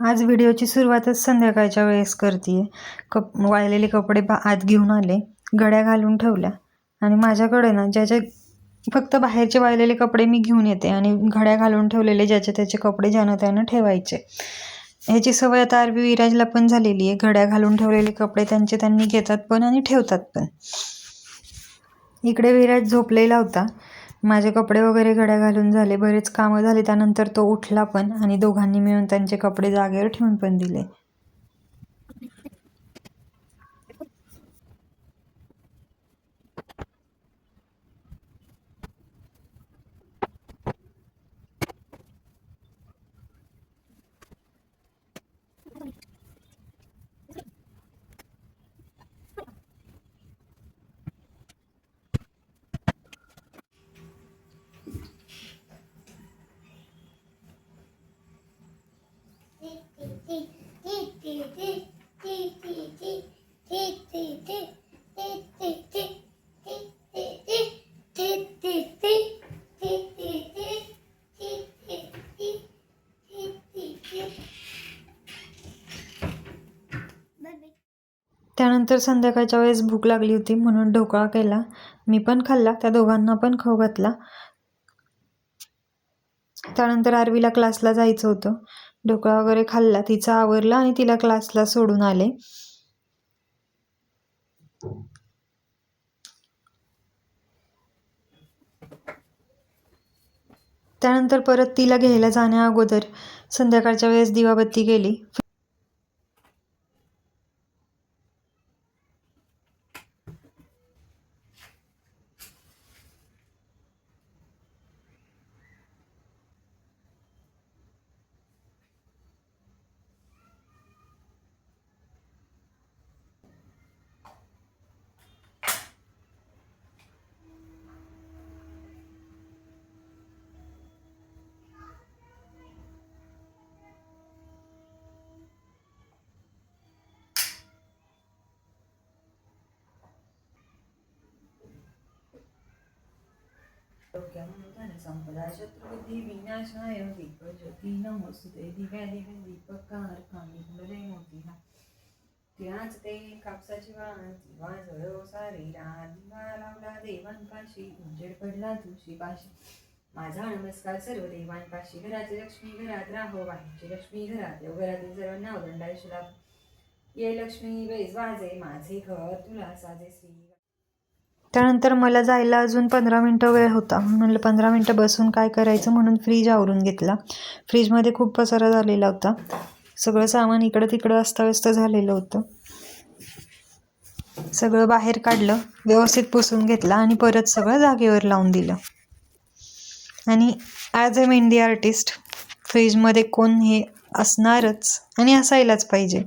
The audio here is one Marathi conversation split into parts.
आज व्हिडिओची सुरुवातच संध्याकाळच्या वेळेस करते कप वाळलेले कपडे बा आत घेऊन आले घड्या घालून ठेवल्या आणि माझ्याकडे ना ज्याच्या फक्त बाहेरचे वाळलेले कपडे मी घेऊन येते आणि घड्या घालून ठेवलेले ज्याचे त्याचे कपडे ज्यानं त्यानं ठेवायचे. ह्याची सवय आता आरबी विराजला पण झालेली आहे. घड्या घालून ठेवलेले कपडे त्यांचे त्यांनी घेतात पण आणि ठेवतात पण. इकडे विराज झोपलेला होता. माझे कपडे वगैरे घड्या घालून झाले बरेच कामं झाली त्यानंतर तो उठला पण आणि दोघांनी मिळून त्यांचे कपडे जागेवर ठेवून पण दिले. त्यानंतर संध्याकाळच्या वेळेस भूक लागली होती म्हणून ढोकळा केला. मी पण खाल्ला त्या दोघांना पण खाऊ घातला. त्यानंतर आरवीला क्लासला जायचं होतं. ढोकळा वगैरे खाल्ला तिचा आवरला आणि तिला क्लासला सोडून आले. त्यानंतर परत तिला घ्यायला जाण्या अगोदर संध्याकाळच्या वेळेस दिवाबत्ती गेली संपदा शत्रुबुद्धी विनाशाय दीपज्योती नमोस्तुते. दिव्या दिव्या दीपकार कामी फुलले मोती. हा. त्याच ते कापसाची वाण दिवा जळो सारी. दिवा लावला देवांपाशी. उजेड पडला तुळशी पाशी. माझा नमस्कार सर्व देवांपाशी. घराची लक्ष्मी घरात राहो. बाहेरची लक्ष्मी घरात येऊ. घरातील सर्वांना उदंडायुष लाभ. ये लक्ष्मी वेज वाजे. माझे घर तुला साजे. श्री त्यानंतर मला जायला अजून पंधरा मिनटं वेळ होता. म्हणलं पंधरा मिनटं बसून काय करायचं? म्हणून फ्रीज आवरून घेतला. फ्रीजमध्ये खूप पसारा झालेला होता. सगळं सामान इकडं तिकडं अस्ताव्यस्त झालेलं होतं. सगळं बाहेर काढलं व्यवस्थित पुसून घेतलं आणि परत सगळं जागेवर लावून दिलं. आणि ॲज अ मेहंदी आर्टिस्ट फ्रीजमध्ये कोण हे असणारच आणि असायलाच पाहिजे.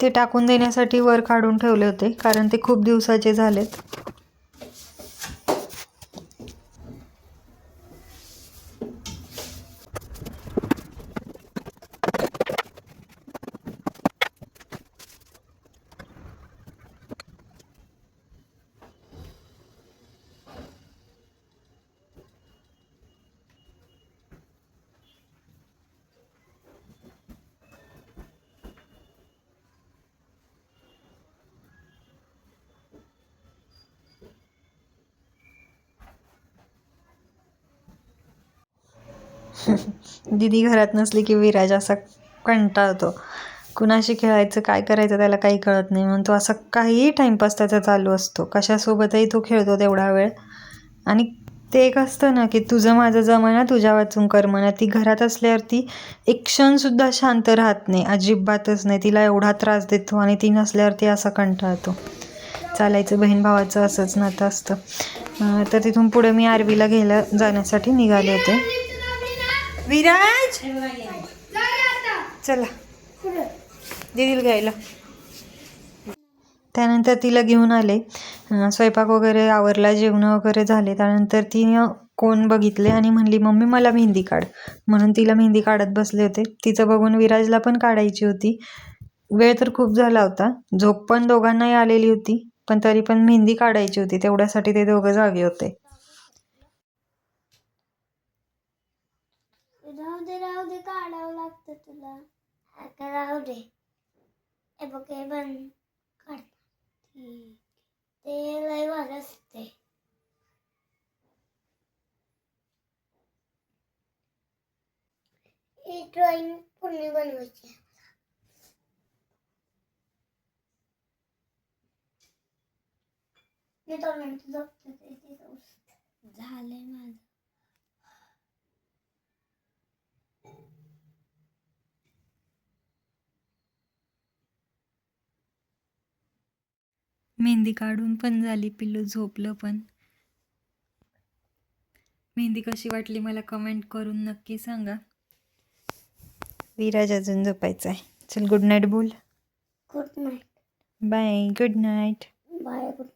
ते टाकून देण्यासाठी वर काढून ठेवले होते कारण ते खूप दिवसाचे झालेत. दीदी घरात नसली की विराज असा कंटाळतो. कुणाशी खेळायचं काय करायचं त्याला काही कळत नाही. म्हणून तो असा काहीही टाईमपास त्याचा चालू असतो. कशासोबतही तो खेळतो तेवढा वेळ. आणि ते एक असतं ना की तुझं माझं जमाना तुझ्या वाचून करमना ती घरात असल्यावरती एक क्षणसुद्धा शांत राहत नाही. अजिबातच नाही. तिला एवढा त्रास देतो आणि ती नसल्यावरती असा कंटाळतो. चालायचं बहीण भावाचं असंच नातं असतं. तर तिथून पुढे मी आरवीला घ्यायला जाण्यासाठी निघाले होते. विराज! चला. देतील घ्यायला. त्यानंतर तिला घेऊन आले. स्वयंपाक वगैरे आवरला जेवणं वगैरे झाले. त्यानंतर तिनं कोण बघितले आणि म्हणली मम्मी मला मेहंदी काढ. म्हणून तिला मेहंदी काढत बसले होते. तिचं बघून विराजला पण काढायची होती. वेळ तर खूप झाला होता. झोप पण दोघांनाही आलेली होती पण तरी पण मेहंदी काढायची होती. तेवढ्यासाठी ते दोघं जागे होते. राहू दे राहू दे काढावं लागतं तुला. हा का राहू दे. हे बघ हे बंद काढ ते लय भारी असते ही ड्रॉइंग पूर्ण बनवायची आहे. मी दोन मिनिटं ते झालंय माझं. मेहंदी काढून पण झाली पिल्लू झोपलं पण. मेहंदी कशी वाटली मला कमेंट करून नक्की सांगा. विराज अजून झोपायचा आहे. चल गुड नाईट बोल. Good night bye good night bye good